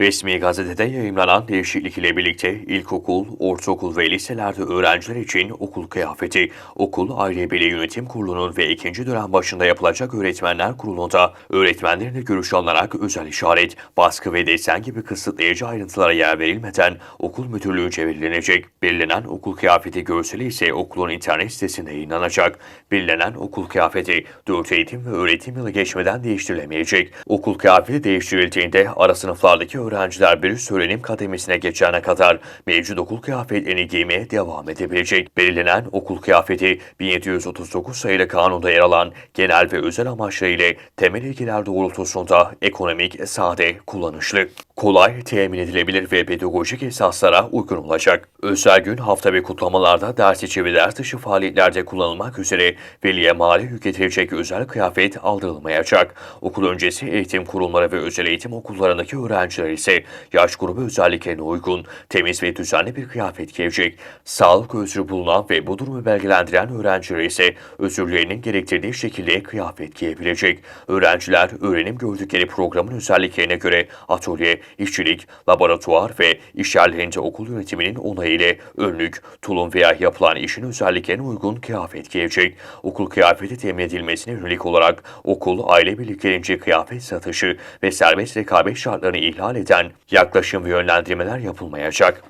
Resmi gazetede yayımlanan değişiklik ile birlikte ilkokul, ortaokul ve liselerde öğrenciler için okul kıyafeti, okul aile birliği yönetim kurulunun ve ikinci dönem başında yapılacak öğretmenler kurulunda öğretmenlerle görüş alınarak özel işaret, baskı ve desen gibi kısıtlayıcı ayrıntılara yer verilmeden okul müdürlüğünce belirlenecek. Belirlenen okul kıyafeti görseli ise okulun internet sitesinde yayınlanacak. Belirlenen okul kıyafeti 4 eğitim ve öğretim yılı geçmeden değiştirilemeyecek. Okul kıyafeti değiştirildiğinde ara sınıflardaki öğrenciler bir üst öğrenim kademesine geçene kadar mevcut okul kıyafetlerini giymeye devam edebilecek. Belirlenen okul kıyafeti 1739 sayılı kanunda yer alan genel ve özel amaçlı ile temel ilkeler doğrultusunda ekonomik, sade, kullanışlı, kolay, temin edilebilir ve pedagojik esaslara uygun olacak. Özel gün, hafta ve kutlamalarda ders içi ve ders dışı faaliyetlerde kullanılmak üzere veliye mali yük özel kıyafet aldırılmayacak. Okul öncesi eğitim kurumları ve özel eğitim okullarındaki öğrenciler ise yaş grubu özelliklerine uygun, temiz ve düzenli bir kıyafet giyecek. Sağlık özrü bulunan ve bu durumu belgelendiren öğrenciler ise özürlerinin gerektirdiği şekilde kıyafet giyebilecek. Öğrenciler öğrenim gördükleri programın özelliklerine göre atölye, işçilik, laboratuvar ve iş okul yönetiminin onayı ile önlük, tulum veya yapılan işin özelliklerine uygun kıyafet giyecek. Okul kıyafeti temin edilmesine yönelik olarak okul aile birliklerince kıyafet satışı ve serbest rekabet şartlarını ihlal eden yaklaşım ve yönlendirmeler yapılmayacak.